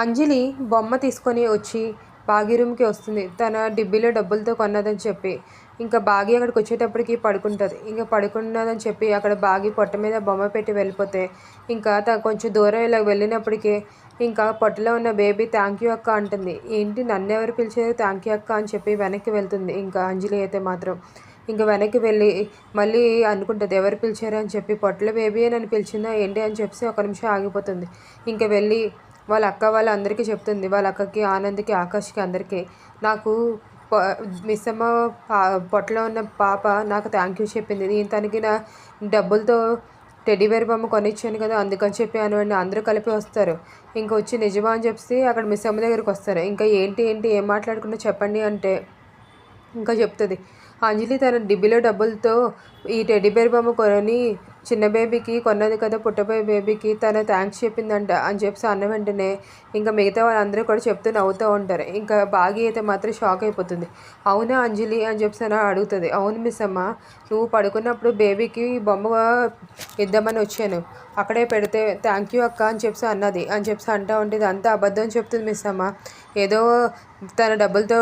అంజలి బొమ్మ తీసుకొని వచ్చి బాగి రూమ్కి వస్తుంది. తన డిబ్బీలో డబ్బులతో కొన్నదని చెప్పి. ఇంకా బాగి అక్కడికి వచ్చేటప్పటికి పడుకుంటుంది. ఇంకా పడుకున్నదని చెప్పి అక్కడ బాగి పొట్ట మీద బొమ్మ పెట్టి వెళ్ళిపోతే ఇంకా తను కొంచెం దూరం ఇలా వెళ్ళినప్పటికీ ఇంకా పొట్టలో ఉన్న బేబీ థ్యాంక్ యూ అక్క అంటుంది. ఏంటి నన్ను ఎవరు పిలిచారు థ్యాంక్ యూ అక్క అని చెప్పి వెనక్కి వెళ్తుంది. ఇంకా అంజలి అయితే మాత్రం ఇంకా వెనక్కి వెళ్ళి మళ్ళీ అనుకుంటుంది ఎవరు పిలిచారు అని చెప్పి పొట్టల బేబీ నన్ను పిలిచిందా ఏంటి అని చెప్పి ఒక నిమిషం ఆగిపోతుంది. ఇంకా వెళ్ళి వాళ్ళ అక్క వాళ్ళ అందరికీ చెప్తుంది. వాళ్ళ అక్కకి ఆనంద్కి ఆకాష్కి అందరికీ. నాకు పొ- మిస్ అమ్మ పా పొట్టలో ఉన్న పాప నాకు థ్యాంక్ యూ చెప్పింది. నేను తనకి నా డబ్బులతో టెడ్డీబేర్ బొమ్మ కొనిచ్చాను కదా అందుకని చెప్పి అనువండి అందరూ కలిపి వస్తారు. ఇంకా వచ్చి నిజమా అని చెప్పి అక్కడ మిస్ అమ్మ దగ్గరికి వస్తారు. ఇంకా ఏంటి ఏంటి ఏం మాట్లాడుకున్నా చెప్పండి అంటే ఇంకా చెప్తుంది. అంజలి తన డిబ్బీలో డబ్బులతో ఈ టెడ్డీబేర్ బొమ్మ కొని చిన్న బేబీకి కొన్నది కదా పుట్టబోయే బేబీకి తను థ్యాంక్స్ చెప్పిందంట అని చెప్పి అన్న వెంటనే ఇంకా మిగతా వాళ్ళందరూ కూడా చెప్తూ నవ్వుతూ ఉంటారు. ఇంకా బాగి అయితే మాత్రం షాక్ అయిపోతుంది. అవునా అంజలి అని చెప్పి అని అడుగుతుంది. అవును మిస్ అమ్మ నువ్వు పడుకున్నప్పుడు బేబీకి బొమ్మ ఇద్దామని వచ్చాను. అక్కడే పెడితే థ్యాంక్ యూ అక్క అని చెప్పి అన్నది. అని చెప్పి అంటా ఉంటుంది అంతా అబద్ధం చెప్తుంది మిస్ అమ్మ. ఏదో తన డబ్బులతో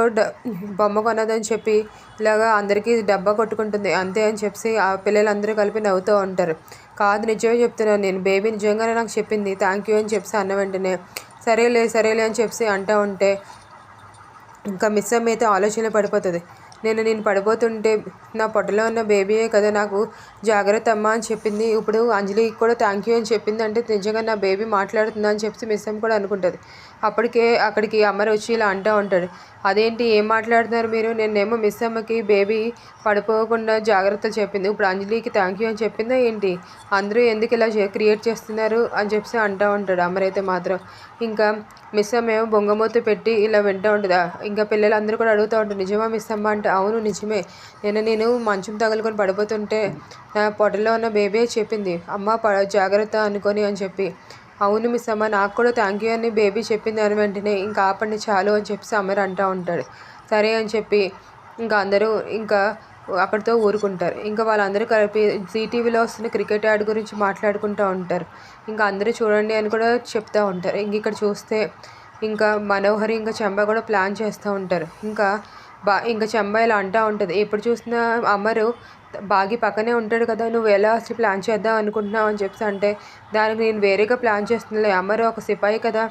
బొమ్మ కొన్నదని చెప్పి ఇలాగా అందరికీ డబ్బా కొట్టుకుంటుంది. అంతే అని చెప్పి ఆ పిల్లలందరూ కలిపి నవ్వుతూ ఉంటారు. కాదు నిజమే చెప్తున్నాను నేను. బేబీ నిజంగానే నాకు చెప్పింది. థ్యాంక్ యూ అని చెప్పి అన్న వెంటనే సరేలే సరేలే అని చెప్పి అంటూ ఉంటే ఇంకా మిస్ అమ్మ అయితే ఆలోచనలో పడిపోతుంది. నేను నేను పడిపోతుంటే నా పొట్టలో ఉన్న బేబీయే కదా నాకు జాగ్రత్త అమ్మ అని చెప్పింది. ఇప్పుడు అంజలికి కూడా థ్యాంక్ యూ అని చెప్పింది అంటే నిజంగా నా బేబీ మాట్లాడుతుందని చెప్పి మిస్ అమ్మ కూడా అనుకుంటుంది. అప్పటికే అక్కడికి అమ్మరు వచ్చి ఇలా అంటూ ఉంటాడు అదేంటి ఏం మాట్లాడుతున్నారు మీరు? నేనేమో మిస్ అమ్మకి బేబీ పడిపోకుండా జాగ్రత్తలు చెప్పింది. ఇప్పుడు అంజలికి థ్యాంక్ యూ అని చెప్పిందా ఏంటి? అందరూ ఎందుకు ఇలా క్రియేట్ చేస్తున్నారు అని చెప్పి అంటూ ఉంటాడు. అమరైతే మాత్రం ఇంకా మిస్ అమ్మ ఏమో బొంగమూత పెట్టి ఇలా వింటూ ఉంటుందా? ఇంకా పిల్లలందరూ కూడా అడుగుతూ ఉంటారు నిజమా మిస్ అమ్మ? అంటే అవును నిజమే. నేను నేను మంచం తగులుకొని పడిపోతుంటే నా పొట్టలో ఉన్న బేబీ చెప్పింది. అమ్మ జాగ్రత్త అనుకొని అని చెప్పి. అవును మిస్సమ్మ నాకు కూడా థ్యాంక్ యూ అని బేబీ చెప్పింది అని వెంటనే ఇంకా ఆపండి చాలు అని చెప్పి అమ్మర్ అంటూ ఉంటాడు. సరే అని చెప్పి ఇంకా అందరూ ఇంకా అక్కడితో ఊరుకుంటారు. ఇంకా వాళ్ళందరూ కలిపి జీటీవీలో వస్తున్న క్రికెట్ యాడ్ గురించి మాట్లాడుకుంటూ ఉంటారు. ఇంకా అందరూ చూడండి అని కూడా చెప్తూ ఉంటారు. ఇంక ఇక్కడ చూస్తే ఇంకా మనోహరి ఇంకా చెంబ కూడా ప్లాన్ చేస్తూ ఉంటారు. ఇంకా బా ఇంకా చెంబ అంటూ ఉంటుంది. ఎప్పుడు చూసినా అమరు బాగి పక్కనే ఉంటాడు కదా నువ్వు ఎలా అసలు ప్లాన్ చేద్దాం అనుకుంటున్నావు? అని చెప్పి అంటే దానికి నేను వేరేగా ప్లాన్ చేస్తున్నాలే. అమరు ఒక సిపాయి కదా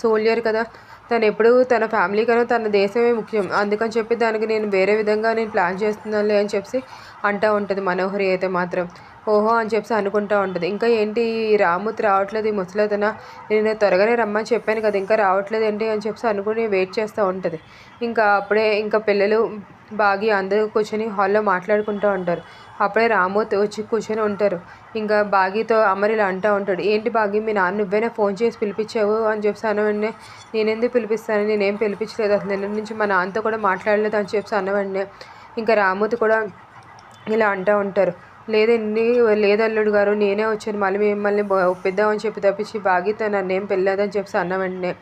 సోల్జర్ కదా. తను ఎప్పుడు తన ఫ్యామిలీ కన్నా తన దేశమే ముఖ్యం. అందుకని చెప్పి దానికి నేను వేరే విధంగా నేను ప్లాన్ చేస్తున్నానులే అని చెప్పి అంటూ ఉంటుంది మనోహరి అయితే మాత్రం. ఓహో అని చెప్పి అనుకుంటూ ఉంటుంది. ఇంకా ఏంటి ఈ రామూర్తి రావట్లేదు ఈ ముసలతన? నేను త్వరగానే రమ్మని చెప్పాను కదా ఇంకా రావట్లేదు ఏంటి అని చెప్పి అనుకుని వెయిట్ చేస్తూ ఉంటుంది. ఇంకా అప్పుడే ఇంకా పిల్లలు బాగి అందరూ కూర్చొని హాల్లో మాట్లాడుకుంటూ ఉంటారు. అప్పుడే రామూర్తి వచ్చి కూర్చొని ఉంటారు. ఇంకా బాగితో అమర్ ఇలా అంటూ ఉంటాడు. ఏంటి బాగి మీ నాన్న నువ్వేనా ఫోన్ చేసి పిలిపించావు అని చెప్పి అన్నవన్నీ నేనెందుకు పిలిపిస్తాను? నేనేం పిలిపించలేదు. అసలు నిన్న నుంచి మా నాన్నతో కూడా మాట్లాడలేదు అని చెప్పి అన్నవన్నీ ఇంకా రామూతి కూడా ఇలా అంటూ ఉంటారు. లేదండి లేదు అల్లుడు గారు నేనే వచ్చాను. మళ్ళీ మిమ్మల్ని ఒప్పిద్దామని చెప్పి తప్పించి బాగితే నన్ను ఏం పెళ్ళదని చెప్పి అన్న వెంటనే.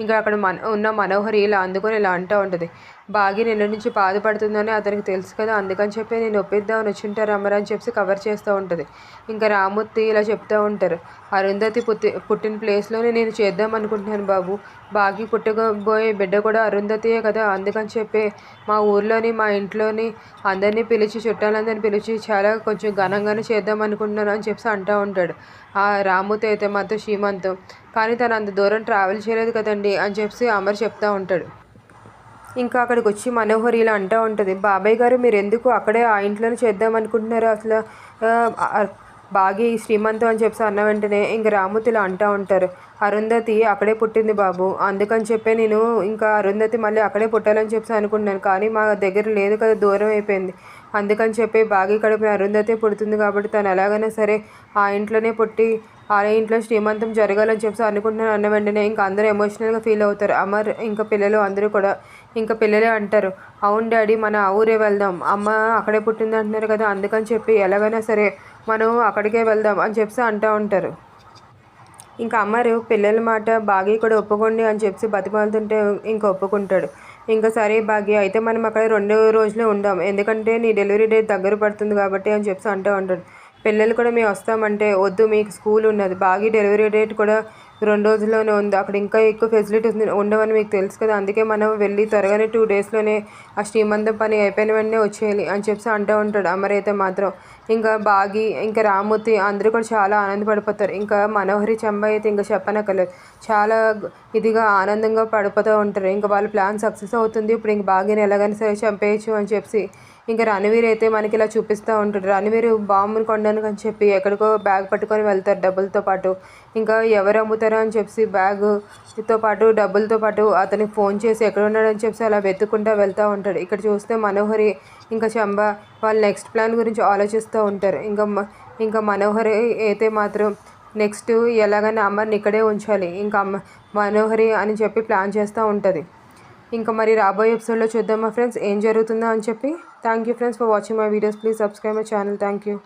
ఇంకా అక్కడ మన ఉన్న మనోహరి ఇలా అందుకొని ఇలా అంటూ ఉంటుంది. బాగి నిన్న నుంచి బాధపడుతుందని అతనికి తెలుసు కదా అందుకని చెప్పి నేను ఒప్పిద్దామని వచ్చింటారు అమ్మరా అని చెప్పి కవర్ చేస్తూ ఉంటుంది. ఇంకా రామూర్తి ఇలా చెప్తూ ఉంటారు. అరుంధతి పుట్టి పుట్టిన ప్లేస్లోనే నేను చేద్దాం అనుకుంటున్నాను బాబు. బాగి పుట్టబోయే బిడ్డ కూడా అరుంధతియే కదా అందుకని చెప్పి మా ఊర్లోని మా ఇంట్లోని అందరినీ పిలిచి చుట్టాలందరినీ పిలిచి చాలా కొంచెం ఘనంగానే చేద్దాం అనుకుంటున్నాను అని చెప్పి అంటూ ఉంటాడు. ఆ రాముతో అయితే మాత్రం శ్రీమంతం. కానీ తను అంత దూరం ట్రావెల్ చేయలేదు కదండి అని చెప్పి అమర్ చెప్తూ ఉంటాడు. ఇంకా అక్కడికి వచ్చి మనోహరి ఇలా అంటూ ఉంటుంది బాబాయ్ గారు మీరు ఎందుకు అక్కడే ఆ ఇంట్లోనే చేద్దాం అనుకుంటున్నారు అసలు? బాగి శ్రీమంతం అని చెప్పి అన్న వెంటనే ఇంక రాముతి ఇలా అంటూ ఉంటారు అరుంధతి అక్కడే పుట్టింది బాబు అందుకని చెప్పే నేను ఇంకా అరుంధతి మళ్ళీ అక్కడే పుట్టాలని చెప్పి అనుకుంటున్నాను కానీ మా దగ్గర లేదు కదా దూరం అయిపోయింది. అందుకని చెప్పి బాగి కడుపున అరుంధతి పుడుతుంది కాబట్టి తను ఎలాగైనా సరే ఆ ఇంట్లోనే పుట్టి ఆ ఇంట్లో శ్రీమంతం జరగాలని చెప్పి అనుకుంటున్నాను అన్న వెంటనే ఇంకా అందరూ ఎమోషనల్గా ఫీల్ అవుతారు. అమర్ ఇంకా పిల్లలు అందరూ కూడా ఇంకా పిల్లలే అంటారు. అవును డాడీ మన ఆ ఊరే వెళ్దాం. అమ్మ అక్కడే పుట్టింది అంటున్నారు కదా అందుకని చెప్పి ఎలాగైనా సరే మనం అక్కడికే వెళ్దాం అని చెప్పి అంటూ ఉంటారు. ఇంకా అమ్మారు పిల్లల మాట బాగా కూడా ఒప్పుకోండి అని చెప్పి బతిమాలుతుంటే ఇంకా ఒప్పుకుంటాడు. ఇంకా సరే భాగ్య అయితే మనం అక్కడ రెండు రోజులే ఉందాం ఎందుకంటే నీ డెలివరీ డేట్ దగ్గర పడుతుంది కాబట్టి అని చెప్పి అంటూ ఉంటాడు. పిల్లలు కూడా మేము వస్తామంటే వద్దు మీకు స్కూల్ ఉన్నది. బాగి డెలివరీ డేట్ కూడా రెండు రోజుల్లోనే ఉంది. అక్కడ ఇంకా ఎక్కువ ఫెసిలిటీస్ ఉండవని మీకు తెలుసు కదా. అందుకే మనం వెళ్ళి త్వరగానే టూ డేస్లోనే ఆ శ్రీమంతం పని అయిపోయిన వెంటనే వచ్చేయాలి అని చెప్పి అంటూ ఉంటాడు అమర్ అయితే మాత్రం. ఇంకా బాగి ఇంకా రామూర్తి అందరూ కూడా చాలా ఆనందపడిపోతారు. ఇంకా మనోహరి చెంబ అయితే ఇంకా చెప్పనక్కర్లేదు. చాలా ఇదిగా ఆనందంగా పడిపోతూ ఉంటారు. ఇంకా వాళ్ళ ప్లాన్ సక్సెస్ అవుతుంది. ఇప్పుడు ఇంక బాగిని ఎలాగైనా సరే చంపేయచ్చు అని చెప్పి ఇంకా రణవీర్ అయితే మనకి ఇలా చూపిస్తూ ఉంటాడు. రణవీర్ బాంబుని కొనడానికి అని చెప్పి ఎక్కడికో బ్యాగ్ పట్టుకొని వెళ్తారు డబ్బులతో పాటు. ఇంకా ఎవరు అమ్ముతారో అని చెప్పి బ్యాగ్తో పాటు డబ్బులతో పాటు అతనికి ఫోన్ చేసి ఎక్కడ ఉన్నాడని చెప్పి అలా వెతుక్కుంటూ వెళ్తూ ఉంటాడు. ఇక్కడ చూస్తే మనోహరి ఇంకా చంబ వాళ్ళు నెక్స్ట్ ప్లాన్ గురించి ఆలోచిస్తూ ఉంటారు. ఇంకా ఇంకా మనోహరి అయితే మాత్రం నెక్స్ట్ ఎలాగైనా అమ్మని ఇక్కడే ఉంచాలి. ఇంకా అమ్మ మనోహరి అని చెప్పి ప్లాన్ చేస్తూ ఉంటుంది. ఇంకా మరి రాబోయే ఎపిసోడ్లో చూద్దామా ఫ్రెండ్స్. ఏం జరుగుతుందో అని చెప్పి. Thank you friends for watching my videos. Please subscribe my channel. Thank you.